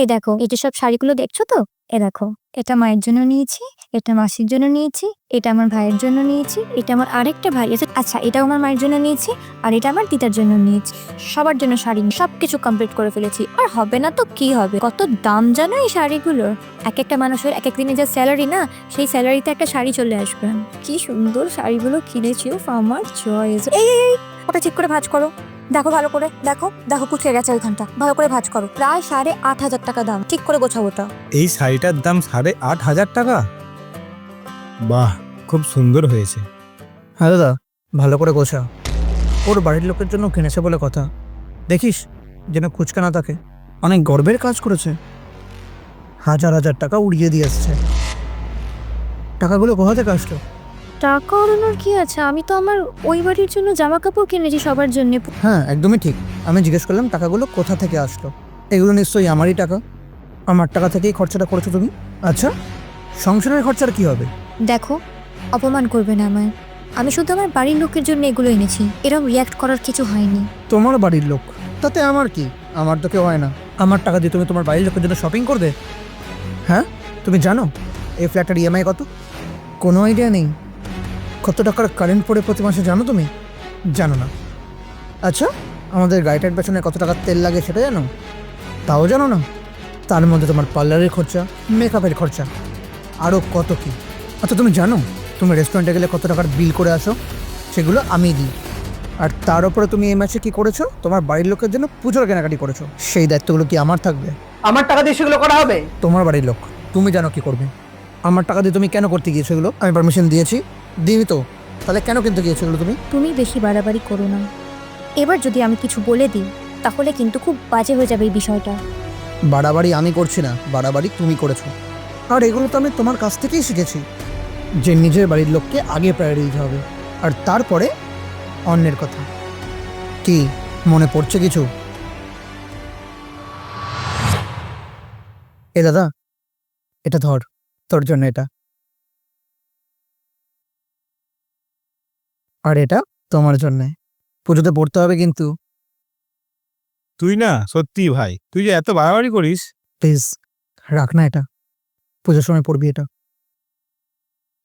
এই দেখো, এই যে সব শাড়িগুলো দেখছ তো? এ দেখো, এটা মায়ের জন্য নিয়েছি, এটা মাসির জন্য নিয়েছি, এটা আমার ভাইয়ের জন্য নিয়েছি, এটা আমার আরেকটা ভাই আছে আচ্ছা এটাও আমার মায়ের জন্য নিয়েছি আর এটা আমার দিদার জন্য নিয়েছি। সবার জন্য শাড়ি সব কিছু কমপ্লিট করে ফেলেছি। আর হবে না তো কি হবে? কত দাম জানো এই শাড়িগুলোর এক একটা মানুষের এক এক দিনে যে স্যালারি না, সেই স্যালারিতে একটা শাড়ি চলে আসবে। কি সুন্দর শাড়িগুলো কিনেছি, ও আমার চয়েস এই ওটা ঠিক করে ভাঁজ করো। দেখো ভালো করে দেখো দেখো কুচকে গেছে ওইখানটা। ভালো করে ভাজ করো। প্রায় সাড়ে আট হাজার টাকা দাম। ঠিক করে গোছাও ওটা। এই শাড়িটার দাম সাড়ে আট হাজার টাকা? বাহ খুব সুন্দর হয়েছে। হ্যাঁ দাদা ভালো করে গোছা ওর বাড়ির লোকের জন্য কিনেছে বলে কথা। দেখিস যেন কুচকা না থাকে। অনেক গর্বের কাজ করেছে। হাজার হাজার টাকা উড়িয়ে দিয়ে এসছে। টাকাগুলো কোথা থেকে আসলো? টাকা ওড়ানোর কি আছে? আমি তো আমার ওই বাড়ির জন্য জামা কাপড় কিনেছি সবার জন্য। হ্যাঁ একদমই ঠিক। আমি জিজ্ঞেস করলাম টাকাগুলো কোথা থেকে আসলো? এগুলো নিশ্চয়ই আমারই টাকা। আমার টাকা থেকেই খরচাটা করেছ তুমি? আচ্ছা সংসারের খরচার কি হবে? দেখো অপমান করবে না আমায়। আমি শুধু আমার বাড়ির লোকের জন্য এগুলো এনেছি। এরকম রিয়াক্ট করার কিছু হয়নি। তোমার বাড়ির লোক? তাতে আমার কি? আমার তো কেউ হয় না। আমার টাকা দিয়ে তুমি তোমার বাড়ির লোকের জন্য শপিং করবে? হ্যাঁ তুমি জানো? এই ফ্ল্যাটের ইএমআই কত? কোনো আইডিয়া নেই। কত টাকার কারেন্ট পড়ে প্রতি মাসে জানো তুমি? জানো না। আচ্ছা আমাদের গাড়িটার পেছনে কত টাকার তেল লাগে সেটা জানো? তাও জানো না। তার মধ্যে তোমার পার্লারের খরচা মেকআপের খরচা। আরও কত কি? আচ্ছা তুমি জানো তুমি রেস্টুরেন্টে গেলে কত টাকার বিল করে আসো? সেগুলো আমি দিই। আর তার উপরে তুমি এই মাসে কি করেছ? তোমার বাড়ির লোকের জন্য পুজোর কেনাকাটি করেছ। সেই দায়িত্বগুলো কি আমার থাকবে? আমার টাকা দিয়ে সেগুলো করা হবে? তোমার বাড়ির লোক। তুমি জানো কি করবে। আমার টাকা দিয়ে তুমি কেন করতে গিয়েছো এগুলো? আমি পারমিশন দিয়েছি। দিই তো। তাহলে কেন কিনতে গিয়েছো এগুলো তুমি? তুমি বেশি বাড়াবাড়ি করো না। এবার যদি আমি কিছু বলে দিই তাহলে কিন্তু খুব বাজে হয়ে যাবে এই বিষয়টা। বাড়াবাড়ি আমি করছি না। বাড়াবাড়ি তুমি করেছ। আর এগুলো তো আমি তোমার কাছ থেকেই শিখেছি যে নিজের বাড়ির লোককে আগে প্রায়োরিটি দিতে হবে। আর তারপরে অন্যের কথা। কি? মনে পড়ছে কিছু? এ দাদা এটা ধর। তোর জন্য এটা। আর এটা তোমার জন্যে। পুজোতে পড়তে হবে কিন্তু। তুই না সত্যি ভাই তুই যে এত বাড়াবাড়ি করিস। প্লিজ রাখ না এটা। পুজোর সময় পড়বি এটা।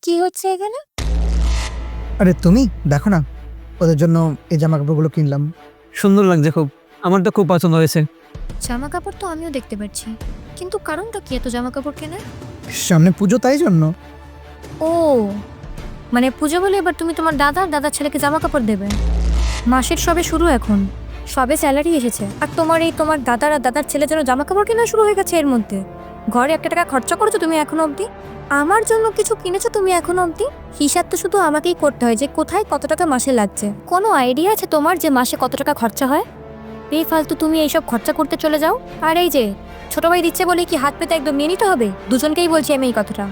কি হচ্ছে এখানে? আরে তুমি দেখো না ওদের জন্য এই জামা কাপড়গুলো কিনলাম। সুন্দর লাগছে খুব আমার তো খুব পছন্দ হয়েছে। জামা কাপড় তো আমিও দেখতে পাচ্ছি। কিন্তু কারণটা কি এত জামা কাপড় কেনার? সামনে পুজো তাই জন্য। ও মানে পুজো বলে এবার তুমি তোমার দাদা, দাদার ছেলেকে জামা কাপড় দেবে। মাসের সবে শুরু এখন, সবে স্যালারি এসেছে। আর তোমার এই তোমার দাদার আর দাদার ছেলের জন্য জামা কাপড় কেনা শুরু হয়ে গেছে এর মধ্যে। ঘরে একটা টাকা খরচা করেছ তুমি এখনও অবধি? আমার জন্য কিছু কিনেছো তুমি এখনও অবধি? হিসাব তো শুধু আমাকেই করতে হয় যে কোথায় কত টাকা মাসে লাগছে। কোনো আইডিয়া আছে তোমার যে মাসে কত টাকা খরচা হয়? বেফালতু তুমি এইসব খরচা করতে চলে যাও। আর এই যে ছোট ভাই দিচ্ছে বলে কি হাত পেতে একদম নিয়ে নিতে হবে? দুজনকেই বলছি আমি এই কথাটা।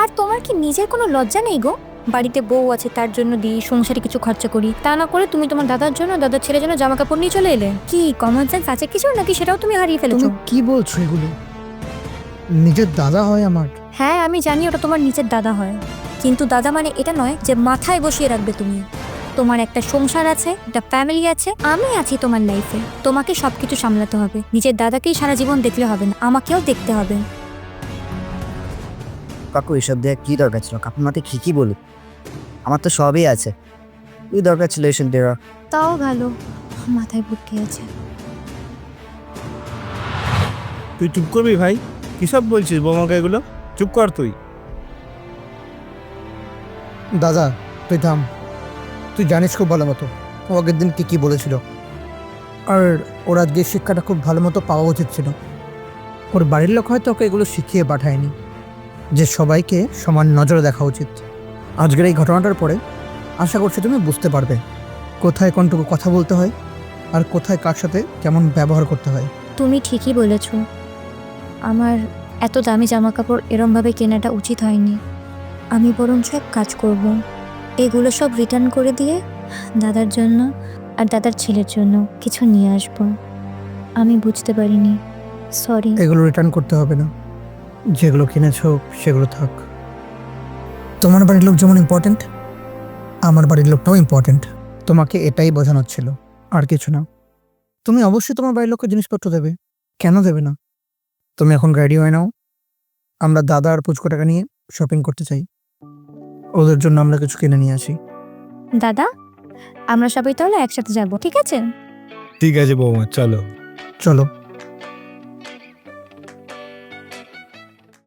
আর তোমার কি নিজের কোনো লজ্জা নেই গো? বাড়িতে বউ আছে তার জন্য দিই সংসারে কিছু খরচা করি। তা না করে তুমি তোমার দাদার জন্য দাদার ছেলের জন্য জামা কাপড় নিয়ে চলে এলে? কি কমন সেন্স আছে কিছু? নাকি সেটাও তুমি হারিয়ে তুমি ফেলেছো কি বলছো এগুলো? নিজের দাদা হয় আমার। হ্যাঁ আমি জানি ওটা তোমার নিজের দাদা হয়। কিন্তু দাদা মানে এটা নয় যে মাথায় বসিয়ে রাখবে তুমি। তোমার একটা সংসার আছে একটা ফ্যামিলি আছে আমি আছি তোমার লাইফে তোমাকে সবকিছু সামলাতে হবে। নিজের দাদাকেই সারা জীবন দেখলে হবে না আমাকেও দেখতে হবে। কাকু এসব দেওয়া কী দরকার ছিল? কাকুর মাকে ঠিকই বলুক আমার তো সবই আছে। কি দরকার ছিল এসব দেওয়া? তাও ভালো। মাথায় বুদ্ধি আছে। তুই চুপ করবি ভাই? কিসব বলছিস বৌমাকে এগুলো? চুপ কর তুই। দাদা তুই থাম। তুই জানিস খুব ভালো মতো। ও আগের দিন কী কী বলেছিল। আর ওর আজকে শিক্ষাটা খুব ভালো মতো পাওয়া উচিত ছিল। ওর বাড়ির লোক হয়তো ওকে এগুলো শিখিয়ে পাঠায়নি। যে সবাইকে সমান নজরে দেখা উচিত। আজকের এই ঘটনাটার পরে আশা করছি তুমি বুঝতে পারবে কোথায় কোনটুকু কথা বলতে হয় আর কোথায় কার সাথে কেমন ব্যবহার করতে হয়। তুমি ঠিকই বলেছ। আমার এত দামি জামা কাপড় এরমভাবে কেনাটা উচিত হয়নি। আমি বরঞ্চ এক কাজ করব। এগুলো সব রিটার্ন করে দিয়ে দাদার জন্য আর দাদার ছেলের জন্য কিছু নিয়ে আসব। আমি বুঝতে পারিনি। সরি এগুলো রিটার্ন করতে হবে না। যেগুলো কিনেছো, সেগুলো থাক। তোমার বাড়ির লোক যেমন ইম্পর্ট্যান্ট আমার বাড়ির লোকটাও ইম্পর্ট্যান্ট তোমাকে এটাই বোঝানোর ছিল। আর কিছু না। তুমি অবশ্যই তোমার বাড়ির লোককে জিনিসপত্র দেবে। কেন দেবে না? তুমি এখন রেডি হয়ে নাও। আমরা দাদা আর পুচকো টাকা নিয়ে শপিং করতে চাই। ওদের জন্য আমরা কিছু কিনে নিয়ে আসি। দাদা আমরা সবাই তাহলে একসাথে যাব ঠিক আছে? ঠিক আছে বৌমা চলো। চলো।